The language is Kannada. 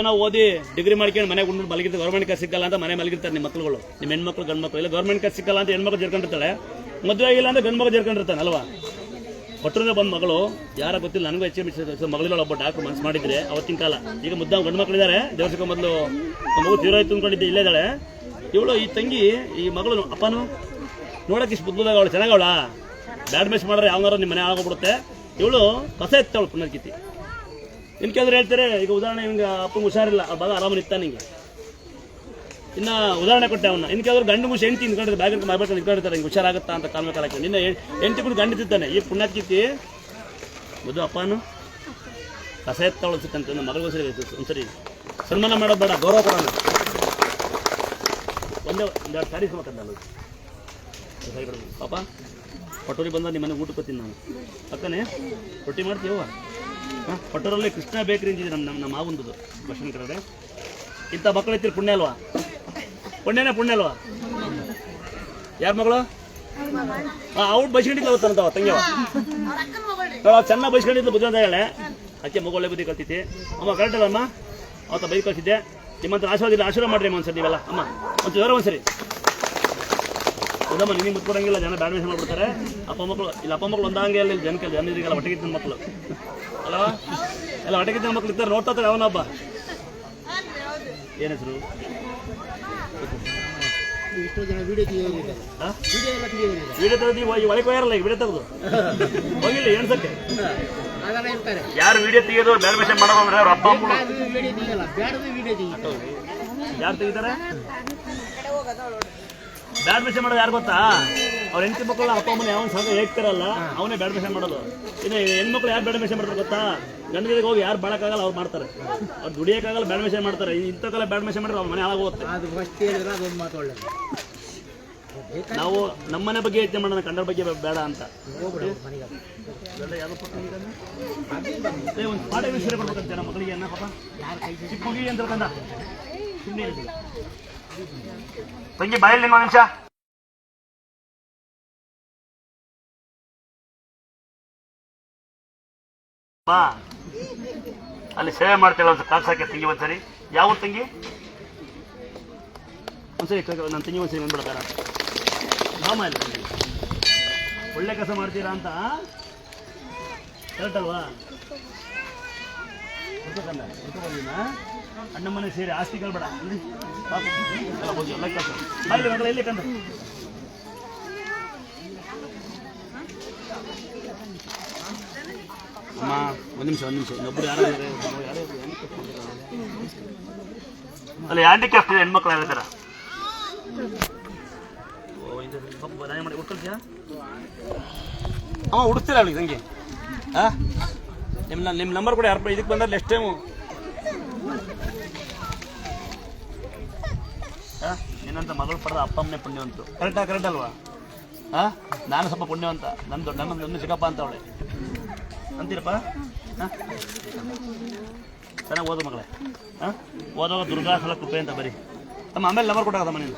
ಏನೋ ಓದಿ ಡಿಗ್ರಿ ಮಾಡ್ಕೊಂಡು ಮನೆ ಉಂಡು ಮಲಗಿದ್ದು ಗೌರ್ಮೆಂಟ್ ಕೆಲಸ ಸಿಕ್ಕಲ್ಲ ಅಂತ ಮನೆ ಮಲಗಿರ್ತಾರೆ ನಿಮ್ಮ ಮಕ್ಕಳುಗಳು ನಿಮ್ಮ ಹೆಣ್ಮಕ್ಳು ಗಂಡು ಮಕ್ಕಳು ಇಲ್ಲ ಗೌರ್ಮೆಂಟ್ ಕೆಲಸ ಸಿಕ್ಕಲ್ಲ ಅಂತ ಹೆಣ್ಮಕ್ಳು ಜರ್ಕೊಂಡಿರ್ತಾಳೆ. ಮದುವೆ ಆಗಿಲ್ಲ ಅಂದ್ರೆ ಗಂಡು ಮಗು ಜರ್ಕೊಂಡಿರ್ತಾನೆ, ಅಲ್ವಾ? ಕೊಟ್ಟರೆ ಬಂದ ಮಗಳು. ಯಾರ ಗೊತ್ತಿಲ್ಲ, ನನಗೂ ಹೆಚ್ಚು ಮಗಳಿಲ್ಲ ಒಬ್ಬ ಡಾಕ್ಟರ್ ಮನಸ್ಸು ಮಾಡಿದ್ರೆ ಅವತ್ತಿನ ಕಾಲ. ಈಗ ಮುದ್ದ ಗಂಡು ಮಕ್ಕಳಿದ್ದಾರೆ ಮೊದಲು ಮಗು ತೀರೋಯ್ತು ಅಂದ್ಕೊಂಡಿದ್ದೆ ಇಲ್ಲೇ ಇದ್ದಾಳೆ. ಇವಳು ಈ ತಂಗಿ, ಈ ಮಗಳು ಅಪ್ಪನು ನೋಡೋಕೆ ಇಷ್ಟು ಬುದ್ಧದಾಗ ಅವಳು. ಚೆನ್ನಾಗವಳ ಬ್ಯಾಡ್ ಮೆಸ್ ಮಾಡಿದ್ರೆ ಯಾವನಾರ ನಿಮ್ಮ ಮನೆ ಆಗೋಗ್ಬಿಡುತ್ತೆ ಇವಳು ಕಸ ಎತ್ತವಳು ಪುನರ್ಕಿತಿ ಇನ್ ಕೆಲವ್ರು ಹೇಳ್ತಾರೆ, ಈಗ ಉದಾಹರಣೆ ಹಿಂಗೆ ಅಪ್ಪಂಗೆ ಹುಷಾರಿಲ್ಲ, ಆ ಭಾಗ ಆರಾಮ ಹಿಂಗೆ ಇನ್ನ ಉದಾಹರಣೆ ಕೊಟ್ಟೆ ಅವನ್ನ ಇನ್ ಕೆಲವರು ಗಂಡು ಮುಷಿ ಹೆಂಡತಿ ನಿಂತ್ಕೊಂಡಿರ್ತಾರೆ ಬ್ಯಾಗ್ ಮಾಡ್ಬೇಕು ನಿಂತ್ಕೊಂಡಿರ್ತಾರೆ, ಹಿಂಗೆ ಹುಷಾರಾಗುತ್ತಾ ಅಂತ ಕಾಲ ಕಾಲಕ್ಕೆ ನಿನ್ನ ಹೆಂಡತಿ ಕೂಡ ಗಂಡು ತಿಂತಾನೆ ಈ ಪುಣ್ಯಾತ್ಕಿತಿ ಮದು ಅಪ್ಪನು? ಕಸ ಎತ್ತವಳು ಸಿಕ್ಕಂತ ನನ್ನ ಮಗಳಿಗೂ ಸರಿ. ಒಂದ್ಸರಿ ಸನ್ಮಾನ ಮಾಡೋದು ಬೇಡ, ಗೌರವ ಕೊಡೋಣ. ಒಂದೇ ಒಂದೆರಡು ಸಾರಿ ಸಮಕಂದಲ್ಲ. ಪಾಪ, ಪಟೋರಿ ಬಂದ ನಿಮ್ಮನೆ ಊಟಕ್ಕೆ ನಾನು. ಅಕ್ಕನೇ, ರೊಟ್ಟಿ ಮಾಡ್ತೀವ ಹಾಂ ಪಟೋರಲ್ಲಿ ಕೃಷ್ಣ ಬೇಕ್ರಿ ಅಂತಿದೆ ನಮ್ಮ ನಮ್ಮ ನಮ್ಮ ಕಡೆ ಇಂಥ ಮಕ್ಕಳು ಇರ್ತೀರಿ ಪುಣ್ಯ ಅಲ್ವಾ? ಪುಣ್ಯನೇ ಪುಣ್ಯ ಅಲ್ವಾ? ಯಾರ ಮಗಳು? ಅವ್ಳು ಬೈಸ್ಕೊಂಡಿದ್ಲು ಅವತ್ತಂತವ ತಂಗಿಯವ. ಚೆನ್ನಾಗಿ ಬೈಸ್ಕೊಂಡಿದ್ಲು ಬುದ್ಧ ಅಂತ ಹೇಳೆ ಅಕ್ಕೆ ಮಗು ಬುದ್ಧಿ ಕಲ್ತೈತಿ ಅಮ್ಮ ಕರೆಕ್ಟ್ ಅಲ್ಲ, ಅಮ್ಮ? ಅವತ್ತ ಬೈಕ್ ಕಳ್ಸಿದ್ದೆ. ನಿಮ್ಮಂತ ಆಶೀರ್ವಾದ ಆಶೀರ್ವಾದ ಮಾಡ್ರಿ ಅಮ್ಮ ಒಂದ್ಸರಿ ನೀವೆಲ್ಲ. ಅಮ್ಮ ಒಂದು ಸರಿ ಹೌದಮ್ಮ ನಿನಗೆ ಮುತ್ಕೊಡಂಗಿಲ್ಲ ಜನ ಬ್ಯಾಡ್ ಮಿಸ್ ಮಾಡ್ಬಿಡ್ತಾರೆ. ಅಪ್ಪ ಮಕ್ಕಳು ಇಲ್ಲ ಅಪ್ಪ ಮಕ್ಕಳು ಒಂದಂಗೆ ಇಲ್ಲ ಇಲ್ಲಿ ಜನಕ್ಕೆ ಜನರಿಗೆಲ್ಲ ಒಟ್ಟಿಗಿದ್ದ ಮಕ್ಕಳು ಅಲ್ವಾ ಎಲ್ಲ ಒಟ್ಟಿಗಿದ್ದ ಮಕ್ಕಳು ಇರ್ತಾರೆ ನೋಡ್ತಾ ಇರ್ತಾರೆ ಅವನೊಬ್ಬ ಏನ್ ಹೆಸರು? ಎಷ್ಟೋ ಜನ ವಿಡಿಯೋ ತೆಗೆಯೋದಿಲ್ಲ ವಿಡಿಯೋ ಎಲ್ಲ ತೆಗೆಯೋದಿಲ್ಲ ವಿಡಿಯೋ ತೆಗೆದು ಇದ್ದಾರೆ ಒಳಗೆ ಹೋಯಾರಲ್ಲ ಈಗ ವಿಡಿಯೋ ತೆಗೆದು. ಹೋಗಿಲ್ಲ ಎಣ್ಸಕ್ಕೆ ಅದೆಲ್ಲ ಇರ್ತಾರೆ ಯಾರು ವಿಡಿಯೋ ತೆಗೆದು ಬ್ಯಾಡ್ ಮಿಷನ್ ಮಾಡೋದು ಅಂದ್ರೆ ಅವ್ರ ಅಪ್ಪ ಅಮ್ಮ ಅದು ವಿಡಿಯೋ ತೆಗಿಯಲ್ಲ ಬ್ಯಾಡದು ವಿಡಿಯೋ ತೆಗಿತಾರೆ. ಯಾರು ತೆಗಿತಾರೆ? ಬ್ಯಾಡ್ ಮಾಡೋದು ಯಾರು ಗೊತ್ತಾ? ಅವ್ರ ಹೆಂಡತಿ ಮಕ್ಕಳು ಅಪ್ಪ ಅಮ್ಮನ ಯಾವ ಸಂಘ ಹೇಳ್ತಾರಲ್ಲ ಅವನೇ ಬ್ಯಾಡ್ ಮಾಡೋದು. ಇನ್ನು ಹೆಣ್ಮಕ್ಳು ಯಾರು ಬ್ಯಾಡ್ ಮಿಷನ್ ಮಾಡ್ತಾರೆ ಗೊತ್ತಾ? ಗಂಡನಿಗೆ ಹೋಗಿ ಯಾರು ಬಾಳಕ್ಕಾಗಲ್ಲ ಅವ್ರು ಮಾಡ್ತಾರೆ. ಅವ್ರು ದುಡಿಯೋಕ್ಕಾಗಲ್ಲ ಬ್ಯಾಡ್ ಮಿಷನ್ ಮಾಡ್ತಾರೆ. ಇಂಥ ಕಾಲ ಬ್ಯಾಡ್ ಮಾಡಿದ್ರೆ ಅವ್ರ ಮನೆ ಒಳ್ಳೇದು. ನಾವು ನಮ್ಮನೆ ಬಗ್ಗೆ ಯೋಚನೆ ಮಾಡೋಣ ಕಂಡರ ಬಗ್ಗೆ ಬೇಡ ಅಂತ? ಒಂದು ಪಾಠ ವಿಷಯ ಕೊಡ್ಬೇಕಂತೆ ನಮ್ಮ ಮಕ್ಕಳಿಗೆ ಚಿಕ್ಕ ಅಂತ ಕಂದ ಸುಮ್ಮನೆ. ತಂಗಿ, ಬಾಯಲ್ಲಿ ನಿಮ್ಮ ನಿಮಿಷ ಅಲ್ಲಿ ಸೇವೆ ಮಾಡ್ತೇವೆ ಅಂತ ಕಾಕ್ಸಾಕೆ ತಂಗಿ ಒಂದ್ಸರಿ ಯಾವ ತಂಗಿ? ಒಂದ್ಸರಿ ನನ್ನ ತಂಗಿ ಒಂದ್ಸರಿ ಬಂದ್ಬಿಡ್ತಾರ ರಾಮ ಇಲ್ಲ. ಒಳ್ಳೆ ಕೆಲಸ ಮಾಡ್ತೀರಾ ಅಂತ ಕರೆಕ್ಟ್ ಅಲ್ವಾ? ಅಣ್ಣ ಮನೆ ಸೇರಿ ಆಸ್ತಿ ಕೇಳ್ಬೇಡ. ಅಲ್ಲಿ ಹೋಗಿ ಮಗಳ ಎಲ್ಲಿ ಕಂದ ಅಮ್ಮ, ಒಂದು ನಿಮಿಷ ಒಂದು ನಿಮಿಷ. ಇನ್ನೊಬ್ರು ಯಾರು. ಅಲ್ಲಿ ಹ್ಯಾಂಡಿಕ್ಯಾಫ್ಟ್ ಇದೆ, ಹೆಣ್ಮಕ್ಳು ಯಾವ ಹುಡ್ಕೊಳ್ತೀಯಾ ಅಮ್ಮ ಹುಡುಕ್ತೀರ ಅವಳಿಗೆ ತಂಗಿ ಹಾಂ ನಿಮ್ಮ ನಿಮ್ಮ ನಂಬರ್ ಕೂಡ ಯಾರು ಇದಕ್ಕೆ ಬಂದ್ರೆ ನೆಕ್ಸ್ಟ್ ಟೈಮು ನಿನ್ನಂತ ಮಗಳು ಪಡೆದ ಅಪ್ಪ ಅಮ್ಮನೇ ಪುಣ್ಯವಂತ ಕರೆಕ್ಟಾ ಕರೆಕ್ಟ್ ಅಲ್ವಾ? ಹಾ ನಾನು ಸ್ವಲ್ಪ ಪುಣ್ಯವಂತ ನನ್ನ ದೊಡ್ಡ ನನ್ನ ನನ್ನ ಚಿಕ್ಕಪ್ಪ ಅಂತ ಅವಳೆ. ಅಂತೀರಪ್ಪ? ಹಾ ಚೆನ್ನಾಗಿ ಓದು ಮಗಳೇ. ಹಾ ಓದೋವಾಗ ದುರ್ಗಾ ಸಲ ಕೃಪೆ ಅಂತ ಬರೀ. ತಮ್ಮ ಆಮೇಲೆ ನಂಬರ್ ಕೊಟ್ಟಾಗದಮ್ಮ ನೀನು.